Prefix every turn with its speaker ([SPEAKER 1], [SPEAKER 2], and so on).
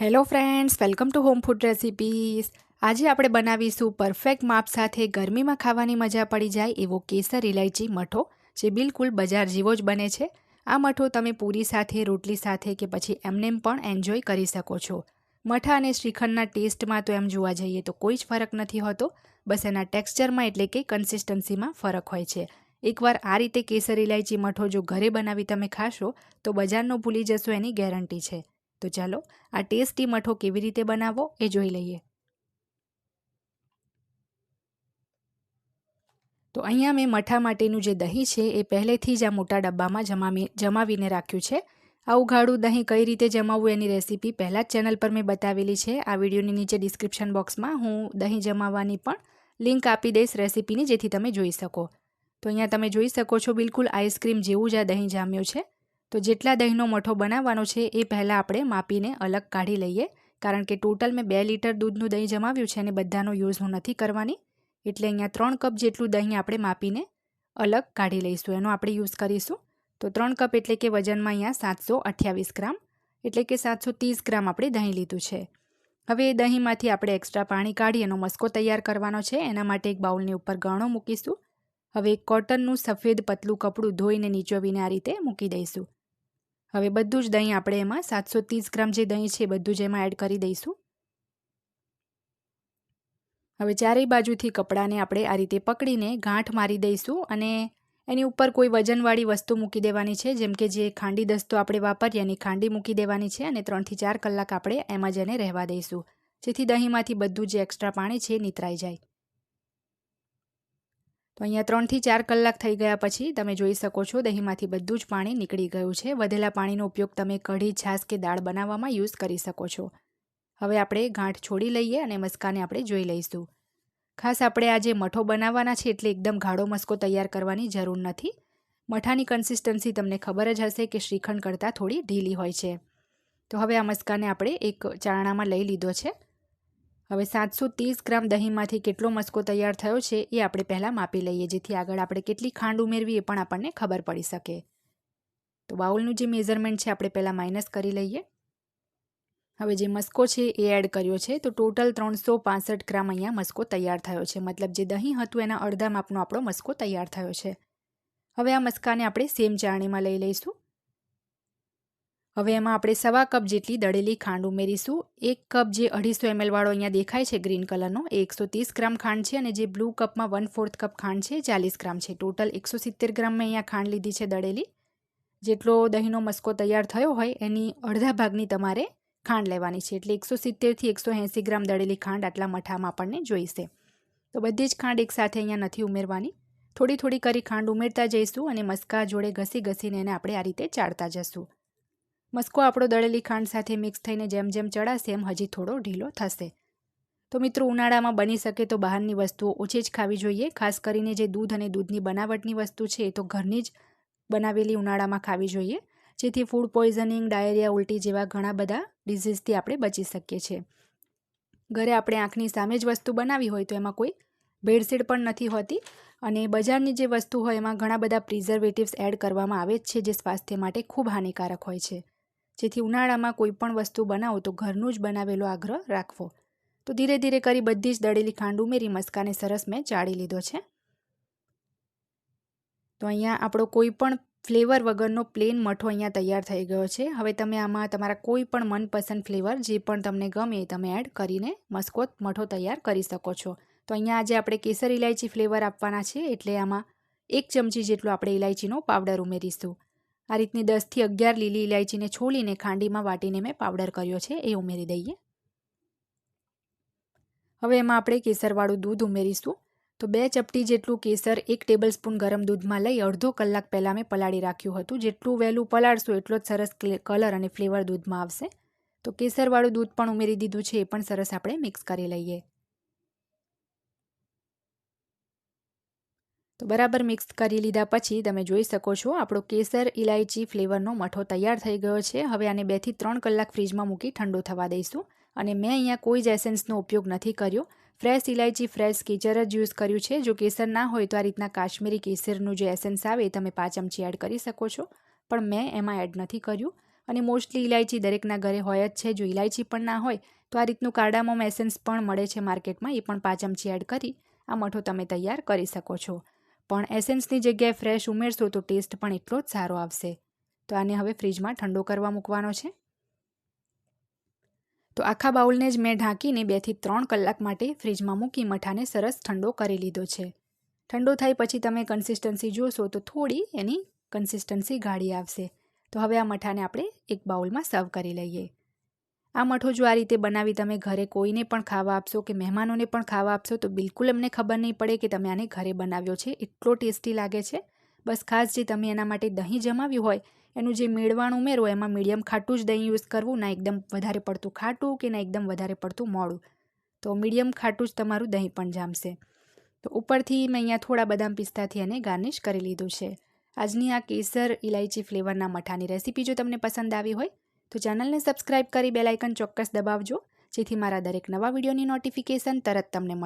[SPEAKER 1] Hello friends welcome to home food recipes આજે આપણે બનાવીશું પરફેક્ટ માપ સાથે ગરમીમાં ખાવાની મજા પડી જાય એવો કેસર ઇલાયચી મઠો, જે બિલકુલ બજાર જેવો જ બને છે. આ મઠો તમે પૂરી સાથે, રોટલી સાથે કે પછી એમનેમ પણ એન્જોય કરી શકો છો. મઠા અને શ્રીખંડના ટેસ્ટમાં તો એમ જોવા જઈએ તો કોઈ જ ફરક નથી હોતો. બસ એના ટેક્સચરમાં એટલે કે કન્સિસ્ટન્સીમાં ફરક હોય છે. એકવાર આ રીતે કેસર ઇલાયચી મઠો જો ઘરે બનાવી તમે ખાશો તો બજારનો ભૂલી જશો એની ગેરંટી છે. તો ચાલો આ ટેસ્ટી મઠો કેવી રીતે બનાવવો એ જોઈ લઈએ. તો અહીંયા મેં મઠા માટેનું જે દહીં છે એ પહેલેથી જ આ મોટા ડબ્બામાં જમાવી જમાવીને રાખ્યું છે. આ ઉઘાડું દહીં કઈ રીતે જમાવવું એની રેસીપી પહેલાં જ ચેનલ પર મેં બતાવેલી છે. આ વિડીયોની નીચે ડિસ્ક્રિપ્શન બોક્સમાં હું દહીં જમાવવાની પણ લિંક આપી દઈશ રેસીપીની, જેથી તમે જોઈ શકો. તો અહીંયા તમે જોઈ શકો છો, બિલકુલ આઈસ્ક્રીમ જેવું જ આ દહીં જામ્યું છે. તો જેટલા દહીંનો મઠો બનાવવાનો છે એ પહેલાં આપણે માપીને અલગ કાઢી લઈએ. કારણ કે ટોટલ મેં બે લીટર દૂધનું દહીં જમાવ્યું છે અને બધાનો યુઝ હું નથી કરવાની. એટલે અહીંયા ત્રણ કપ જેટલું દહીં આપણે માપીને અલગ કાઢી લઈશું. એનો આપણે યુઝ કરીશું. તો ત્રણ કપ એટલે કે વજનમાં અહીંયા સાતસો અઠ્યાવીસ ગ્રામ એટલે કે સાતસો ત્રીસ ગ્રામ આપણે દહીં લીધું છે. હવે એ દહીંમાંથી આપણે એક્સ્ટ્રા પાણી કાઢી એનો મસ્કો તૈયાર કરવાનો છે. એના માટે એક બાઉલની ઉપર ગણો મૂકીશું. હવે એક કોટનનું સફેદ પતલું કપડું ધોઈને નીચોવીને આ રીતે મૂકી દઈશું. હવે બધું જ દહીં આપણે એમાં સાતસો ત્રીસ ગ્રામ જે દહીં છે બધું જ એમાં એડ કરી દઈશું. હવે ચારેય બાજુથી કપડાને આપણે આ રીતે પકડીને ગાંઠ મારી દઈશું અને એની ઉપર કોઈ વજનવાળી વસ્તુ મૂકી દેવાની છે, જેમ કે જે ખાંડી દસ્તો આપણે વાપરીએ એની ખાંડી મૂકી દેવાની છે અને ત્રણથી ચાર કલાક આપણે એમાં જ એને રહેવા દઈશું, જેથી દહીંમાંથી બધું જે એક્સ્ટ્રા પાણી છે નીતરાઈ જાય. તો અહીંયા ત્રણથી ચાર કલાક થઈ ગયા પછી તમે જોઈ શકો છો દહીંમાંથી બધું જ પાણી નીકળી ગયું છે. વધેલા પાણીનો ઉપયોગ તમે કઢી, છાશ કે દાળ બનાવવામાં યુઝ કરી શકો છો. હવે આપણે ગાંઠ છોડી લઈએ અને મસ્કાને આપણે જોઈ લઈશું. ખાસ આપણે આજે મઠો બનાવવાના છે એટલે એકદમ ગાઢો મસ્કો તૈયાર કરવાની જરૂર નથી. મઠાની કન્સિસ્ટન્સી તમને ખબર જ હશે કે શ્રીખંડ કરતાં થોડી ઢીલી હોય છે. તો હવે આ મસ્કાને આપણે એક ચારણામાં લઈ લીધો છે. હવે સાતસો ત્રીસ ગ્રામ દહીંમાંથી કેટલો મસ્કો તૈયાર થયો છે એ આપણે પહેલાં માપી લઈએ, જેથી આગળ આપણે કેટલી ખાંડ ઉમેરવી એ પણ આપણને ખબર પડી શકે. તો બાઉલનું જે મેઝરમેન્ટ છે, આપણે પહેલાં માઇનસ કરી લઈએ. હવે જે મસ્કો છે, એ એડ કર્યો છે. તો ટોટલ ત્રણસો પાસઠ ગ્રામ અહીંયા મસ્કો તૈયાર થયો છે. મતલબ જે દહીં હતું, એના અડધા માપનો આપણો મસ્કો તૈયાર થયો છે. હવે આ મસ્કાને આપણે સેમ ચારણીમાં લઈ લઈશું. હવે એમાં આપણે સવા કપ જેટલી દળેલી ખાંડ ઉમેરીશું. એક કપ જે અઢીસો એમએલવાળો અહીંયા દેખાય છે ગ્રીન કલરનો, એ એકસો ત્રીસ ગ્રામ ખાંડ છે અને જે બ્લુ કપમાં વન ફોર્થ કપ ખાંડ છે ચાલીસ ગ્રામ છે. ટોટલ એકસો સિત્તેર ગ્રામ મેં અહીંયા ખાંડ લીધી છે દળેલી. જેટલો દહીંનો મસ્કો તૈયાર થયો હોય એની અડધા ભાગની તમારે ખાંડ લેવાની છે. એટલે એકસો સિત્તેરથી એકસો એંસી ગ્રામ દળેલી ખાંડ આટલા મઠામાં આપણને જોઈશે. તો બધી જ ખાંડ એકસાથે અહીંયા નથી ઉમેરવાની. થોડી થોડી કરી ખાંડ ઉમેરતા જઈશું અને મસ્કા જોડે ઘસી ઘસીને એને આપણે આ રીતે ચાળતા જશું. મસ્કો આપણો દળેલી ખાંડ સાથે મિક્સ થઈને જેમ જેમ ચડાશે એમ હજી થોડો ઢીલો થશે. તો મિત્રો, ઉનાળામાં બની શકે તો બહારની વસ્તુઓ ઓછી જ ખાવી જોઈએ. ખાસ કરીને જે દૂધ અને દૂધની બનાવટની વસ્તુ છે, એ તો ઘરની જ બનાવેલી ઉનાળામાં ખાવી જોઈએ. જેથી ફૂડ પોઈઝનિંગ ડાયરિયા ઉલટી જેવા ઘણા બધા ડિઝીઝથી આપણે બચી શકીએ છીએ. ઘરે આપણે આંખની સામે જ વસ્તુ બનાવી હોય તો એમાં કોઈ ભેળસેળ પણ નથી હોતી અને બજારની જે વસ્તુ હોય એમાં ઘણા બધા પ્રિઝર્વેટિવ્સ એડ કરવામાં આવે જ છે, જે સ્વાસ્થ્ય માટે ખૂબ હાનિકારક હોય છે. જેથી ઉનાળામાં કોઈ પણ વસ્તુ બનાવો તો ઘરનું જ બનાવેલો આગ્રહ રાખવો. તો ધીરે ધીરે કરી બધી જ દળેલી ખાંડ ઉમેરી મસ્કાને સરસ મેં ચાળી લીધો છે. તો અહીંયા આપણો કોઈ પણ ફ્લેવર વગરનો પ્લેન મઠો અહીંયા તૈયાર થઈ ગયો છે. હવે તમે આમાં તમારા કોઈ પણ મનપસંદ ફ્લેવર જે પણ તમને ગમે એ તમે એડ કરીને મસ્કો મઠો તૈયાર કરી શકો છો. તો અહીંયા આજે આપણે કેસર ઇલાયચી ફ્લેવર આપવાના છે એટલે આમાં એક ચમચી જેટલો આપણે ઇલાયચીનો પાવડર ઉમેરીશું. આ રીતની દસથી અગિયાર લીલી ઇલાયચીને છોલીને ખાંડીમાં વાટીને મેં પાવડર કર્યો છે, એ ઉમેરી દઈએ. હવે એમાં આપણે કેસરવાળું દૂધ ઉમેરીશું. તો બે ચપટી જેટલું કેસર એક ટેબલ સ્પૂન ગરમ દૂધમાં લઈ અડધો કલાક પહેલાં મેં પલાળી રાખ્યું હતું. જેટલું વહેલું પલાળશું એટલો જ સરસ કલર અને ફ્લેવર દૂધમાં આવશે. તો કેસરવાળું દૂધ પણ ઉમેરી દીધું છે, એ પણ સરસ આપણે મિક્સ કરી લઈએ. તો બરાબર મિક્સ કરી લીધા પછી તમે જોઈ શકો છો, આપણો કેસર ઇલાયચી ફ્લેવરનો મઠો તૈયાર થઈ ગયો છે. હવે આને બેથી ત્રણ કલાક ફ્રીજમાં મૂકી ઠંડો થવા દઈશું. અને મેં અહીંયા કોઈ જ એસેન્સનો ઉપયોગ નથી કર્યો. ફ્રેશ ઇલાયચી ફ્રેશ કેચર જ યુઝ કર્યું છે. જો કેસર ના હોય તો આ રીતના કાશ્મીરી કેસરનું જે એસેન્સ આવે એ તમે પાંચ ચમચી એડ કરી શકો છો. પણ મેં એમાં એડ નથી કર્યું. અને મોસ્ટલી ઇલાયચી દરેકના ઘરે હોય જ છે. જો ઇલાયચી પણ ના હોય, તો આ રીતનું કાર્ડામોમ એસેન્સ પણ મળે છે માર્કેટમાં. એ પણ પાંચ ચમચી એડ કરી આ મઠો તમે તૈયાર કરી શકો છો. પણ એસેન્સની જગ્યાએ ફ્રેશ ઉમેરશો તો ટેસ્ટ પણ એટલો જ સારો આવશે. તો આને હવે ફ્રીજમાં ઠંડો કરવા મૂકવાનો છે. તો આખા બાઉલને જ મેં ઢાંકીને બેથી ત્રણ કલાક માટે ફ્રીજમાં મૂકી મઠાને સરસ ઠંડો કરી લીધો છે. ઠંડો થાય પછી તમે કન્સિસ્ટન્સી જોશો તો થોડી એની કન્સિસ્ટન્સી ગાળી આવશે. તો હવે આ મઠાને આપણે એક બાઉલમાં સર્વ કરી લઈએ. આ મઠો જો આ રીતે બનાવી તમે ઘરે કોઈને પણ ખાવા આપશો કે મહેમાનોને પણ ખાવા આપશો, તો બિલકુલ એમને ખબર નહીં પડે કે તમે આને ઘરે બનાવ્યો છે. એટલો ટેસ્ટી લાગે છે. બસ ખાસ જે તમે એના માટે દહીં જમાવ્યું હોય, એનું જે મેળવાણ ઉમેરો, એમાં મીડિયમ ખાટું જ દહીં યુઝ કરવું, ના એકદમ વધારે પડતું ખાટું કે ના એકદમ વધારે પડતું મોડું તો મીડિયમ ખાટું જ તમારું દહીં પણ જામશે. તો ઉપરથી મેં અહીંયા થોડા બદામ પિસ્તાથી એને ગાર્નિશ કરી લીધું છે. આજની આ કેસર ઇલાયચી ફ્લેવરના મઠાની રેસીપી જો તમને પસંદ આવી હોય તો ચેનલને સબસ્ક્રાઇબ કરી બેલાઇકન ચોક્કસ દબાવજો, જેથી મારા દરેક નવા વિડીયોની નોટિફિકેશન તરત તમને મળે